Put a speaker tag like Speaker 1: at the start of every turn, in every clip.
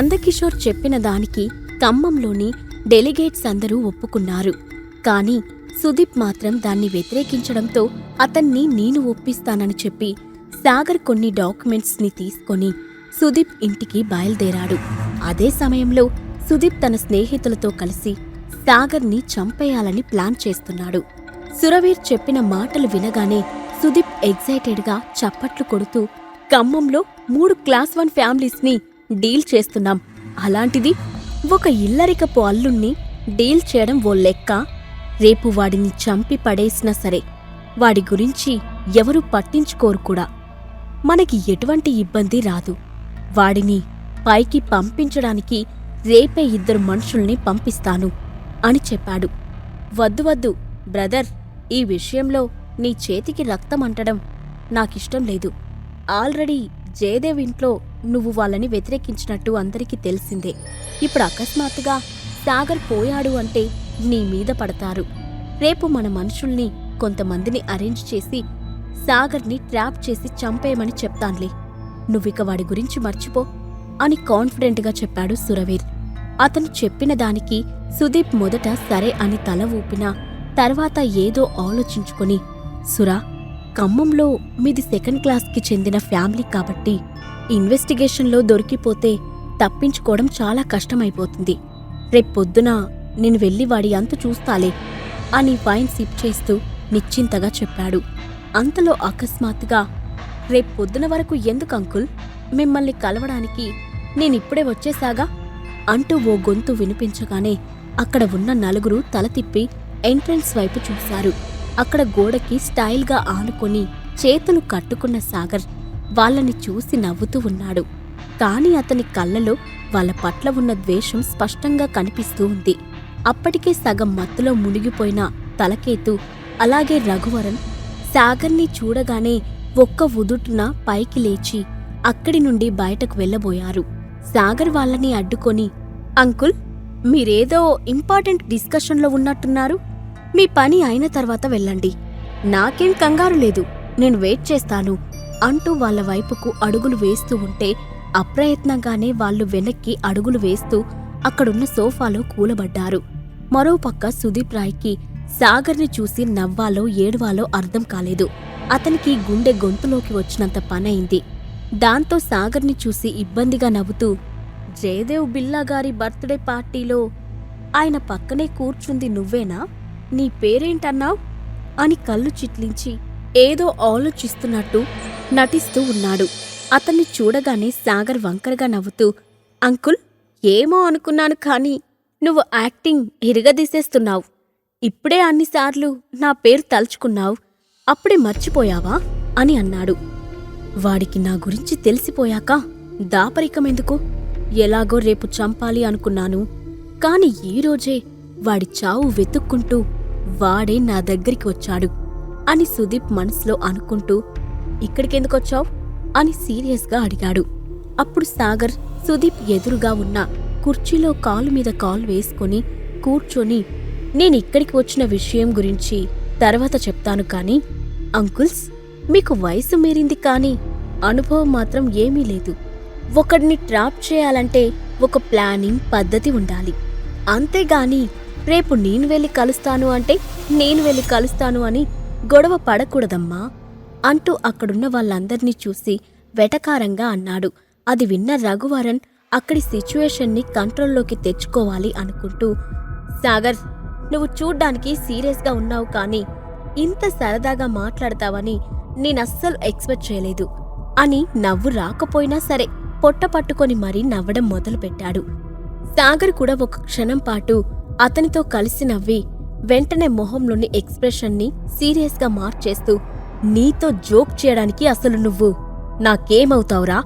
Speaker 1: నందకిషోర్ చెప్పిన దానికి ఖమ్మంలోని డెలిగేట్స్ అందరూ ఒప్పుకున్నారు. కాని సుదీప్ మాత్రం దాన్ని వ్యతిరేకించడంతో అతన్ని నేను ఒప్పిస్తానని చెప్పి సాగర్ కొన్ని డాక్యుమెంట్స్ని తీసుకొని సుదీప్ ఇంటికి బయలుదేరాడు. అదే సమయంలో సుదీప్ తన స్నేహితులతో కలిసి సాగర్ని చంపేయాలని ప్లాన్ చేస్తున్నాడు. సురవీర్ చెప్పిన మాటలు వినగానే సుదీప్ ఎగ్జైటెడ్గా చప్పట్లు కొడుతూ ఖమ్మంలో మూడు క్లాస్ వన్ ఫ్యామిలీస్ని డీల్ చేస్తున్నాం. అలాంటిది ఒక ఇల్లరికపు అల్లుణ్ణి డీల్ చేయడం ఓ లెక్క. రేపు వాడిని చంపి పడేసినా సరే వాడి గురించి ఎవరూ పట్టించుకోరు కూడా. మనకి ఎటువంటి ఇబ్బంది రాదు. వాడిని పైకి పంపించడానికి రేపే ఇద్దరు మనుషుల్ని పంపిస్తాను అని చెప్పాడు. వద్దు వద్దు బ్రదర్ ఈ విషయంలో నీ చేతికి రక్తం అంటడం నాకిష్టం లేదు. ఆల్రెడీ జయదేవ్ ఇంట్లో నువ్వు వాళ్ళని వ్యతిరేకించినట్టు అందరికీ తెలిసిందే. ఇప్పుడు అకస్మాత్తుగా సాగర్ పోయాడు అంటే నీ మీద పడతారు. రేపు మన మనుషుల్ని కొంతమందిని అరేంజ్ చేసి సాగర్ని ట్రాప్ చేసి చంపేయమని చెప్తాన్లే. నువ్విక వాడి గురించి మర్చిపో అని కాన్ఫిడెంట్గా చెప్పాడు సురవీర్. అతను చెప్పిన దానికి సుదీప్ మొదట సరే అని తల ఊపినా తర్వాత ఏదో ఆలోచించుకొని సురా ఖమ్మంలో మీది సెకండ్ క్లాస్కి చెందిన ఫ్యామిలీ కాబట్టి ఇన్వెస్టిగేషన్లో దొరికిపోతే తప్పించుకోవడం చాలా కష్టమైపోతుంది. రేపొద్దున నేను వెళ్ళి వాడి అంతు చూస్తాలే అని వైన్ సిప్ చేస్తూ నిశ్చింతగా చెప్పాడు. అంతలో అకస్మాత్తుగా రేపొద్దున వరకు ఎందుకు అంకుల్? మిమ్మల్ని కలవడానికి నేనిప్పుడే వచ్చేసాగా అంటూ ఓ గొంతు వినిపించగానే అక్కడ ఉన్న నలుగురు తల తిప్పి ఎంట్రన్స్ వైపు చూశారు. అక్కడ గోడకి స్టైల్గా ఆనుకొని చేతులు కట్టుకున్న సాగర్ వాళ్ళని చూసి నవ్వుతూ ఉన్నాడు. కాని అతని కళ్ళలో వాళ్ళ పట్ల ఉన్న ద్వేషం స్పష్టంగా కనిపిస్తూ ఉంది. అప్పటికే సగం మత్తులో మునిగిపోయిన తలకేతు అలాగే రఘువరన్ సాగర్ని చూడగానే ఒక్క ఉదుటున పైకి లేచి అక్కడి నుండి బయటకు వెళ్ళబోయారు. సాగర్ వాళ్ళని అడ్డుకొని అంకుల్ మీరేదో ఇంపార్టెంట్ డిస్కషన్లో ఉన్నట్టున్నారు. మీ పని అయిన తర్వాత వెళ్ళండి. నాకేం కంగారు లేదు. నేను వెయిట్ చేస్తాను. అంటూ వాళ్ళ వైపుకు అడుగులు వేస్తూ ఉంటే అప్రయత్నంగానే వాళ్ళు వెనక్కి అడుగులు వేస్తూ అక్కడున్న సోఫాలో కూలబడ్డారు. మరోపక్క సుదీప్ రాయ్కి సాగర్ని చూసి నవ్వాలో ఏడవాలో అర్థం కాలేదు. అతనికి గుండె గొంతులోకి వచ్చినంత పనైంది. దాంతో సాగర్ని చూసి ఇబ్బందిగా నవ్వుతూ జయదేవ్ బిల్లా గారి బర్త్డే పార్టీలో ఆయన పక్కనే కూర్చుంది నువ్వేనా? నీ పేరేంటన్నావ్? అని కళ్ళు చిట్లించి ఏదో ఆలోచిస్తున్నట్టు నటిస్తూ ఉన్నాడు. అతన్ని చూడగానే సాగర్ వంకరగా నవ్వుతూ అంకుల్ ఏమో అనుకున్నాను కానీ నువ్వు యాక్టింగ్ ఇరగదీసేస్తున్నావు. ఇప్పుడే అన్నిసార్లు నా పేరు తలుచుకున్నావు. అప్పుడే మర్చిపోయావా? అని అన్నాడు. వాడికి నా గురించి తెలిసిపోయాక దాపరికమెందుకు ఎలాగో రేపు చంపాలి అనుకున్నాను. కాని ఈరోజే వాడి చావు వెతుక్కుంటూ వాడే నా దగ్గరికి వచ్చాడు అని సుదీప్ మనసులో అనుకుంటూ ఇక్కడికెందుకొచ్చావు? అని సీరియస్గా అడిగాడు. అప్పుడు సాగర్ సుదీప్ ఎదురుగా ఉన్న కుర్చీలో కాలు మీద కాలు వేసుకొని కూర్చొని నేను ఇక్కడికి వచ్చిన విషయం గురించి తర్వాత చెప్తాను కాని అంకుల్స్ మీకు వయసు మీరింది కాని అనుభవం మాత్రం ఏమీ లేదు. ఒకడిని ట్రాప్ చేయాలంటే ఒక ప్లానింగ్ పద్ధతి ఉండాలి. అంతేగాని రేపు నేను వెళ్ళి కలుస్తాను అంటే నేను వెళ్ళి కలుస్తాను అని గొడవ పడకూడదమ్మా. అంటూ అక్కడున్న వాళ్ళందర్నీ చూసి వెటకారంగా అన్నాడు. అది విన్న రఘువరన్ అక్కడి సిచ్యువేషన్ని కంట్రోల్లోకి తెచ్చుకోవాలి అనుకుంటూ సాగర్ నువ్వు చూడ్డానికి సీరియస్గా ఉన్నావు కానీ ఇంత సరదాగా మాట్లాడతావని నేనస్సలు ఎక్స్పెక్ట్ చేయలేదు అని నవ్వు రాకపోయినా సరే పొట్ట పట్టుకొని మరీ నవ్వడం మొదలుపెట్టాడు. సాగర్ కూడా ఒక క్షణం పాటు అతనితో కలిసి నవ్వి వెంటనే మొహంలోని ఎక్స్ప్రెషన్ని సీరియస్గా మార్చేస్తూ నీతో జోక్ చేయడానికి అసలు నువ్వు నాకేమవుతావురా?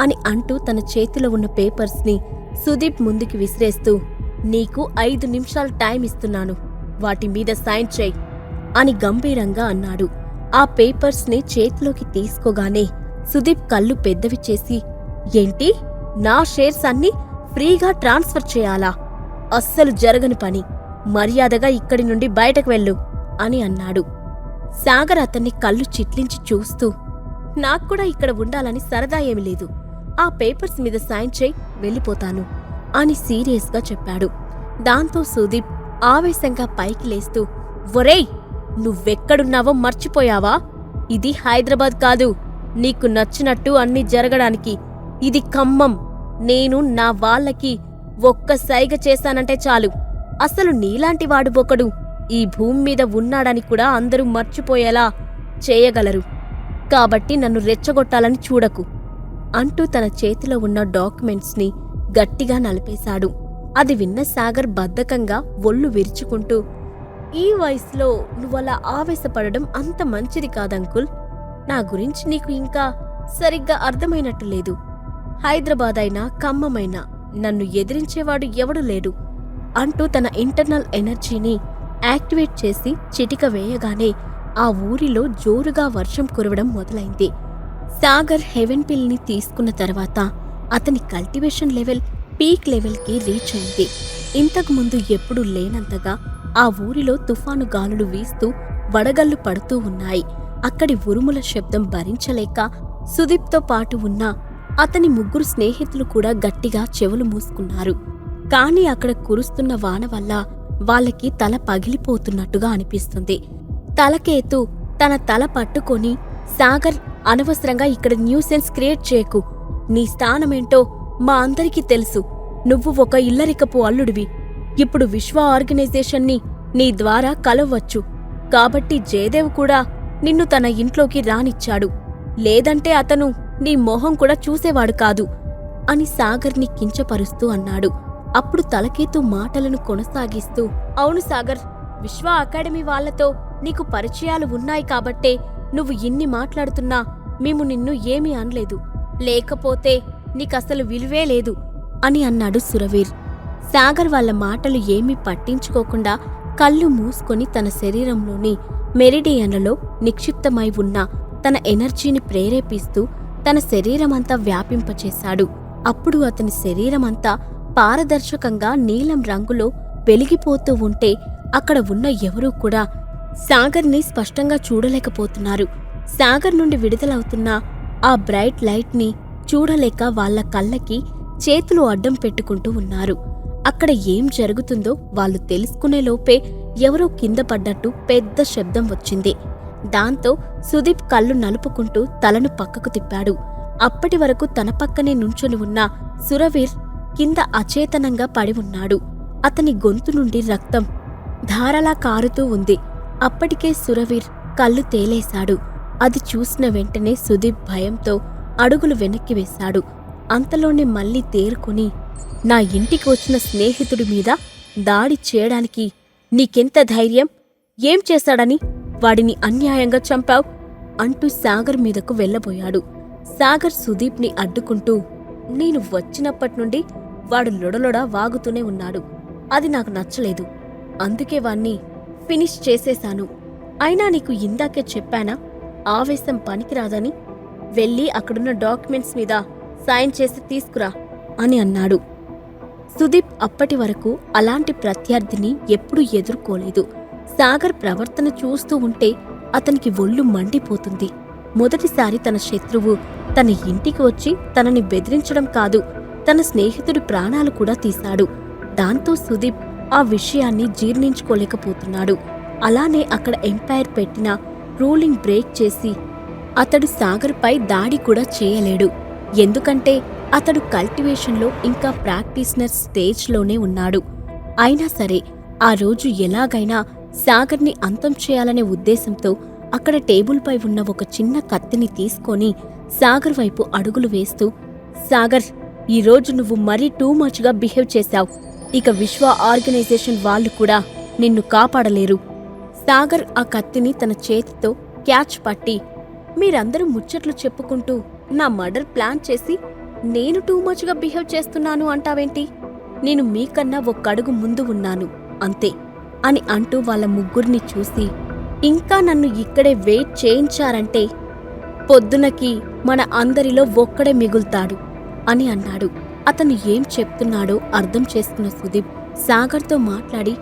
Speaker 1: అని అంటూ తన చేతిలో ఉన్న పేపర్స్ని సుదీప్ ముందుకి విసిరేస్తూ నీకు ఐదు నిమిషాలు టైం ఇస్తున్నాను వాటి మీద సైన్ చేయి అని గంభీరంగా అన్నాడు. ఆ పేపర్స్ని చేతిలోకి తీసుకోగానే సుదీప్ కళ్ళు పెద్దవి చేసి ఏంటి? నా షేర్స్ అన్ని ఫ్రీగా ట్రాన్స్ఫర్ చేయాలా? అస్సలు జరగని పని. మర్యాదగా ఇక్కడి నుండి బయటకు వెళ్ళు అని అన్నాడు. సాగర్ అతన్ని కళ్ళు చిట్లించి చూస్తూ నాకు కూడా ఇక్కడ ఉండాలని సరదా ఏమి లేదు. ఆ పేపర్స్ మీద సైన్ చేయి వెళ్ళిపోతాను అని సీరియస్గా చెప్పాడు. దాంతో సుదీప్ ఆవేశంగా పైకి లేస్తూ ఒరేయ్ నువ్వెక్కడున్నావో మర్చిపోయావా? ఇది హైదరాబాద్ కాదు. నీకు నచ్చినట్టు అన్ని జరగడానికి. ఇది ఖమ్మం. నేను నా వాళ్ళకి ఒక్క సైగ చేశానంటే చాలు. అసలు నీలాంటి వాడు ఒకడు ఈ భూమి మీద ఉన్నాడని కూడా అందరూ మర్చిపోయేలా చేయగలరు. కాబట్టి నన్ను రెచ్చగొట్టాలని చూడకు అంటూ తన చేతిలో ఉన్న డాక్యుమెంట్స్ని గట్టిగా నలిపేశాడు. అది విన్న సాగర్ బద్ధకంగా ఒళ్ళు విరుచుకుంటూ ఈ వయసులో నువ్వలా ఆవేశపడడం అంత మంచిది కాదంకుల్ నా గురించి నీకు ఇంకా సరిగ్గా అర్థమైనట్టు లేదు. హైదరాబాద్ అయినా ఖమ్మమైనా నన్ను ఎదిరించేవాడు ఎవడు లేడు అంటూ తన ఇంటర్నల్ ఎనర్జీని యాక్టివేట్ చేసి చిటిక వేయగానే ఆ ఊరిలో జోరుగా వర్షం కురవడం మొదలైంది. సాగర్ హెవెన్ పిల్ని తీసుకున్న తర్వాత అతని కల్టివేషన్ లెవెల్ పీక్ లెవెల్కి రీచ్ అయింది. ఇంతకుముందు ఎప్పుడూ లేనంతగా ఆ ఊరిలో తుఫాను గాలులు వీస్తూ వడగళ్ళు పడుతూ ఉన్నాయి. అక్కడి ఉరుముల శబ్దం భరించలేక సుదీప్తో పాటు ఉన్న అతని ముగ్గురు స్నేహితులు కూడా గట్టిగా చెవులు మూసుకున్నారు. కాని అక్కడ కురుస్తున్న వాన వల్ల వాళ్ళకి తల పగిలిపోతున్నట్టుగా అనిపిస్తుంది. తలకేతు తన తల పట్టుకొని సాగర్ అనవసరంగా ఇక్కడ న్యూసెన్స్ క్రియేట్ చేయకు. నీ స్థానమేంటో మా అందరికీ తెలుసు. నువ్వు ఒక ఇల్లరికపు అల్లుడివి. ఇప్పుడు విశ్వ ఆర్గనైజేషన్ని నీ ద్వారా కలవచ్చు. కాబట్టి జయదేవ్ కూడా నిన్ను తన ఇంట్లోకి రానిచ్చాడు. లేదంటే అతను నీ మొహం కూడా చూసేవాడు కాదు అని సాగర్ని కించపరుస్తూ అన్నాడు. అప్పుడు తలకేతు మాటలను కొనసాగిస్తూ అవును సాగర్ విశ్వ అకాడమీ వాళ్ళతో నీకు పరిచయాలు ఉన్నాయి కాబట్టే నువ్వు ఇన్ని మాట్లాడుతున్నా మేము నిన్ను ఏమీ అనలేదు. లేకపోతే నీకసలు విలువే లేదు అని అన్నాడు సురవీర్. సాగర్ వాళ్ళ మాటలు ఏమీ పట్టించుకోకుండా కళ్ళు మూసుకొని తన శరీరంలోని మెరిడియన్లలో నిక్షిప్తమై ఉన్న తన ఎనర్జీని ప్రేరేపిస్తూ తన శరీరమంతా వ్యాపింపచేశాడు. అప్పుడు అతని శరీరమంతా పారదర్శకంగా నీలం రంగులో వెలిగిపోతూ ఉంటే అక్కడ ఉన్న ఎవరూ కూడా సాగర్ని స్పష్టంగా చూడలేకపోతున్నారు. సాగర్ నుండి విడుదలవుతున్న ఆ బ్రైట్ లైట్ని చూడలేక వాళ్ళ కళ్ళకి చేతులు అడ్డం పెట్టుకుంటూ ఉన్నారు. అక్కడ ఏం జరుగుతుందో వాళ్ళు తెలుసుకునే లోపే ఎవరో కింద పడ్డట్టు పెద్ద శబ్దం వచ్చింది. దాంతో సుదీప్ కళ్ళు నలుపుకుంటూ తలను పక్కకు తిప్పాడు. అప్పటి వరకు తన పక్కనే నుంచొని ఉన్న సురవీర్ కింద అచేతనంగా పడి ఉన్నాడు. అతని గొంతు నుండి రక్తం ధారలా కారుతూ ఉంది. అప్పటికే సురవీర్ కళ్ళు తేలేశాడు. అది చూసిన వెంటనే సుదీప్ భయంతో అడుగులు వెనక్కి వేశాడు. అంతలోనే మళ్ళీ తేరుకొని నా ఇంటికి వచ్చిన స్నేహితుడి మీద దాడి చేయడానికి నీకెంత ధైర్యం? ఏం చేశాడని? వాడిని అన్యాయంగా చంపావు? అంటూ సాగర్ మీదకు వెళ్ళబోయాడు. సాగర్ సుదీప్ని అడ్డుకుంటూ నేను వచ్చినప్పటి నుండి వాడు లొడలొడ వాగుతూనే ఉన్నాడు. అది నాకు నచ్చలేదు. అందుకే వాణ్ణి ఫినిష్ చేసేశాను. అయినా నీకు ఇందాకే చెప్పానా ఆవేశం పనికిరాదని? వెళ్ళి అక్కడున్న డాక్యుమెంట్స్ మీద సైన్ చేసి తీసుకురా అని అన్నాడు. సుదీప్ అప్పటి వరకు అలాంటి ప్రత్యర్థిని ఎప్పుడూ ఎదుర్కోలేదు. సాగర్ ప్రవర్తన చూస్తూ ఉంటే అతనికి ఒళ్ళు మండిపోతుంది. మొదటిసారి తన శత్రువు తన ఇంటికి వచ్చి తనని బెదిరించడం కాదు తన స్నేహితుడి ప్రాణాలు కూడా తీశాడు. దాంతో సుదీప్ ఆ విషయాన్ని జీర్ణించుకోలేకపోతున్నాడు. అలానే అక్కడ ఎంపైర్ పెట్టిన రూలింగ్ బ్రేక్ చేసి అతడు సాగర్పై దాడి కూడా చేయలేడు. ఎందుకంటే అతడు కల్టివేషన్లో ఇంకా ప్రాక్టీస్నర్ స్టేజ్లోనే ఉన్నాడు. అయినా సరే ఆ రోజు ఎలాగైనా సాగర్ని అంతం చేయాలనే ఉద్దేశంతో అక్కడ టేబుల్పై ఉన్న ఒక చిన్న కత్తిని తీసుకొని సాగర్ వైపు అడుగులు వేస్తూ సాగర్ ఈరోజు నువ్వు మరీ టూ మచ్గా బిహేవ్ చేశావు. ఇక విశ్వ ఆర్గనైజేషన్ వాళ్ళు కూడా నిన్ను కాపాడలేరు. సాగర్ ఆ కత్తిని తన చేతితో క్యాచ్ పట్టి మీరందరూ ముచ్చట్లు చెప్పుకుంటూ నా మర్డర్ ప్లాన్ చేసి నేను టూ మచ్గా బిహేవ్ చేస్తున్నాను అంటావేంటి? నేను మీకన్నా ఒక్కడుగు ముందు ఉన్నాను అంతే అని అంటూ వాళ్ళ ముగ్గురిని చూసి ఇంకా నన్ను ఇక్కడే వెయిట్ చేయించారంటే పొద్దునకి మన అందరిలో ఒక్కడే మిగులుతాడు అని అన్నాడు. అతను ఏం చెప్తున్నాడో అర్థం చేసుకున్న సుదీప్ సాగర్తో మాట్లాడి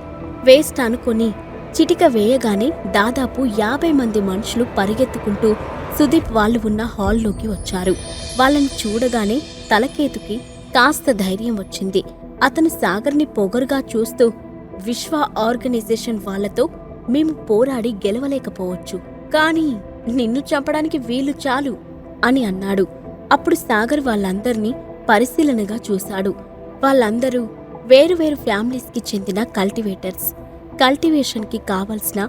Speaker 1: వేస్ట్ అనుకొని చిటిక వేయగానే దాదాపు యాభై మంది మనుషులు పరిగెత్తుకుంటూ సుదీప్ వాళ్ళు ఉన్న హాల్లోకి వచ్చారు. వాళ్ళని చూడగానే తలకేతుకి కాస్త ధైర్యం వచ్చింది. అతను సాగర్ని పొగరుగా చూస్తూ విశ్వ ఆర్గనైజేషన్ వాళ్ళతో మేము పోరాడి గెలవలేకపోవచ్చు. కానీ నిన్ను చంపడానికి వీలు చాలు అని అన్నాడు. అప్పుడు సాగర్ వాళ్ళందర్నీ పరిశీలనగా చూశాడు. వాళ్ళందరూ వేరువేరు ఫ్యామిలీస్కి చెందిన కల్టివేటర్స్. కల్టివేషన్కి కావలసిన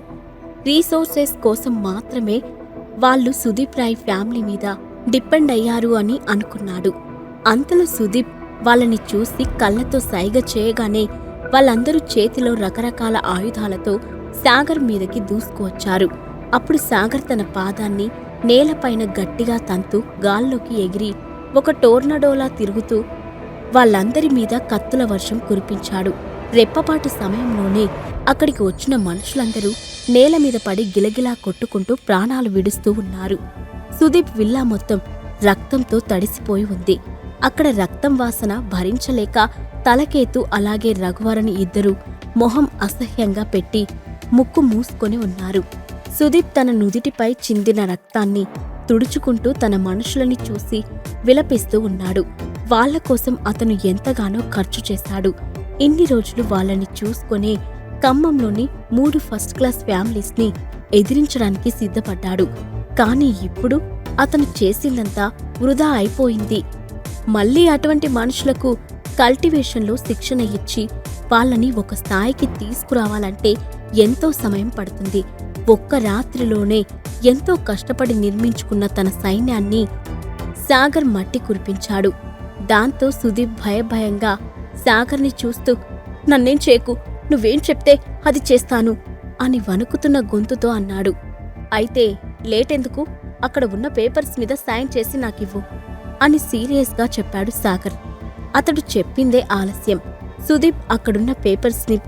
Speaker 1: రీసోర్సెస్ కోసం మాత్రమే వాళ్ళు సుదీప్ రాయ్ ఫ్యామిలీ మీద డిపెండ్ అయ్యారు అని అనుకున్నాడు. అంతలో సుదీప్ వాళ్ళని చూసి కళ్ళతో సైగ చేయగానే వాళ్ళందరూ చేతిలో రకరకాల ఆయుధాలతో సాగర్ మీదకి దూసుకువచ్చారు. అప్పుడు సాగర్ తన పాదాన్ని నేలపైన గట్టిగా తంతు గాల్లోకి ఎగిరి ఒక టోర్నడోలా తిరుగుతూ వాళ్ళందరి మీద కత్తుల వర్షం కురిపించాడు. రెప్పపాటు సమయంలోనే అక్కడికి వచ్చిన మనుషులందరూ నేల మీద పడి గిలగిలా కొట్టుకుంటూ ప్రాణాలు విడుస్తూ ఉన్నారు. సుదీప్ విల్లా మొత్తం రక్తంతో తడిసిపోయి ఉంది. అక్కడ రక్తం వాసన భరించలేక తలకేతు అలాగే రఘువరని ఇద్దరూ మొహం అసహ్యంగా పెట్టి ముక్కు మూసుకొని ఉన్నారు. సుదీప్ తన నుదిటిపై చిందిన రక్తాన్ని తుడుచుకుంటూ తన మనుషులని చూసి విలపిస్తూ ఉన్నాడు. వాళ్ళ కోసం అతను ఎంతగానో ఖర్చు చేశాడు. ఇన్ని రోజులు వాళ్ళని చూసుకునే ఖమ్మంలోని మూడు ఫస్ట్ క్లాస్ ఫ్యామిలీస్ని ఎదిరించడానికి సిద్ధపడ్డాడు. కానీ ఇప్పుడు అతను చేసిందంతా వృధా అయిపోయింది. మళ్ళీ అటువంటి మనుషులకు కల్టివేషన్లో శిక్షణ ఇచ్చి వాళ్ళని ఒక స్థాయికి తీసుకురావాలంటే ఎంతో సమయం పడుతుంది. ఒక్క రాత్రిలోనే ఎంతో కష్టపడి నిర్మించుకున్న తన సైన్యాన్ని సాగర్ మట్టి కురిపించాడు. దాంతో సుదీప్ భయభయంగా సాగర్ని చూస్తూ నన్నేం చేకు నువ్వేం చెప్తే అది చేస్తాను అని వణుకుతున్న గొంతుతో అన్నాడు. అయితే లేటెందుకు? అక్కడ ఉన్న పేపర్స్ మీద సైన్ చేసి నాకివ్వు అని సీరియస్గా చెప్పాడు సాగర్. అతడు చెప్పిందే ఆలస్యం. సుదీప్ అక్కడున్న పేపర్స్ని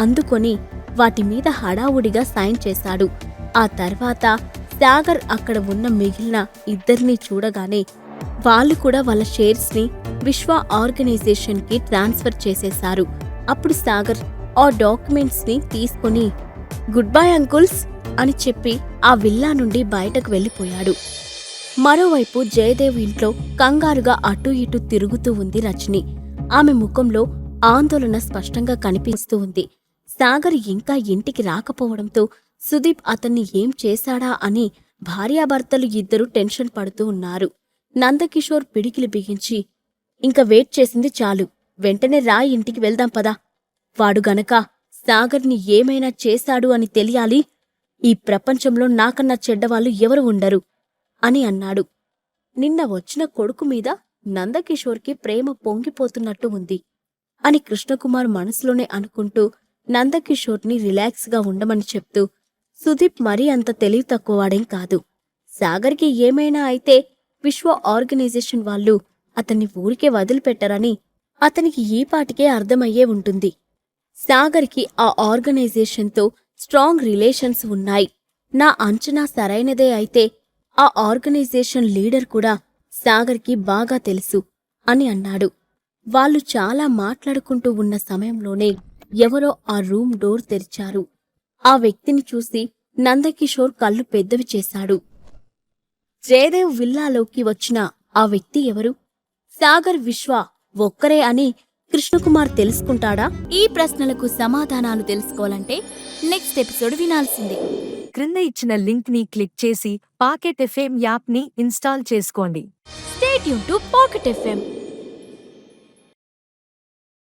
Speaker 1: అందుకొని వాటి మీద హడావుడిగా సైన్ చేశాడు. ఆ తర్వాత సాగర్ అక్కడ ఉన్న మిగిలిన ఇద్దరినీ చూడగానే వాళ్ళు కూడా వాళ్ళ షేర్స్ని విశ్వ ఆర్గనైజేషన్కి ట్రాన్స్ఫర్ చేసేశారు. అప్పుడు సాగర్ ఆ డాక్యుమెంట్స్ని తీసుకొని గుడ్ బై అంకుల్స్ అని చెప్పి ఆ విల్లా నుండి బయటకు వెళ్ళిపోయాడు. మరోవైపు జయదేవ్ ఇంట్లో కంగారుగా అటూ ఇటూ తిరుగుతూ ఉంది రజని. ఆమె ముఖంలో ఆందోళన స్పష్టంగా కనిపిస్తూ ఉంది. సాగర్ ఇంకా ఇంటికి రాకపోవడంతో సుదీప్ అతన్ని ఏం చేశాడా అని భార్యాభర్తలు ఇద్దరూ టెన్షన్ పడుతూ ఉన్నారు. నందకిషోర్ పిడికిలి బిగించి ఇంకా వెయిట్ చేసింది చాలు. వెంటనే రా ఇంటికి వెళ్దాం పదా. వాడు గనక సాగర్ని ఏమైనా చేశాడు అని తెలియాలి ఈ ప్రపంచంలో నాకన్నా చెడ్డవాళ్ళు ఎవరు ఉండరు అని అన్నాడు. నిన్న వచ్చిన కొడుకు మీద నందకిషోర్కి ప్రేమ పొంగిపోతున్నట్టు ఉంది అని కృష్ణకుమార్ మనసులోనే అనుకుంటూ నందకిషోర్ని రిలాక్స్గా ఉండమని చెప్తూ సుదీప్ మరీ అంత తెలివి తక్కువవాడేం కాదు. సాగర్కి ఏమైనా అయితే విశ్వ ఆర్గనైజేషన్ వాళ్ళు అతన్ని ఊరికే వదిలిపెట్టరని అతనికి ఈపాటికే అర్థమయ్యే ఉంటుంది. సాగర్కి ఆ ఆర్గనైజేషన్తో స్ట్రాంగ్ రిలేషన్స్ ఉన్నాయి. నా అంచనా సరైనదే అయితే ఆ ఆర్గనైజేషన్ లీడర్ కూడా సాగర్కి బాగా తెలుసు అని అన్నాడు. వాళ్ళు చాలా మాట్లాడుకుంటూ ఉన్న సమయంలోనే ఎవరో ఆ రూమ్ డోర్ తెరిచారు. ఆ వ్యక్తిని చూసి నందకిషోర్ కళ్ళు పెద్దవి చేశాడు. జయదేవ్ విల్లాలోకి వచ్చిన ఆ వ్యక్తి ఎవరు? సాగర్ విశ్వ ఒక్కరే అని కృష్ణకుమార్ తెలుసుకుంటాడా? ఈ ప్రశ్నలకు సమాధానాలు తెలుసుకోవాలంటే నెక్స్ట్ ఎపిసోడ్ వినాల్సిందే.
Speaker 2: క్రింద ఇచ్చిన లింక్ని క్లిక్ చేసి పాకెట్ ఎఫ్ఎం యాప్ని ఇన్స్టాల్ చేసుకోండి.
Speaker 1: State Yoon to pocket FM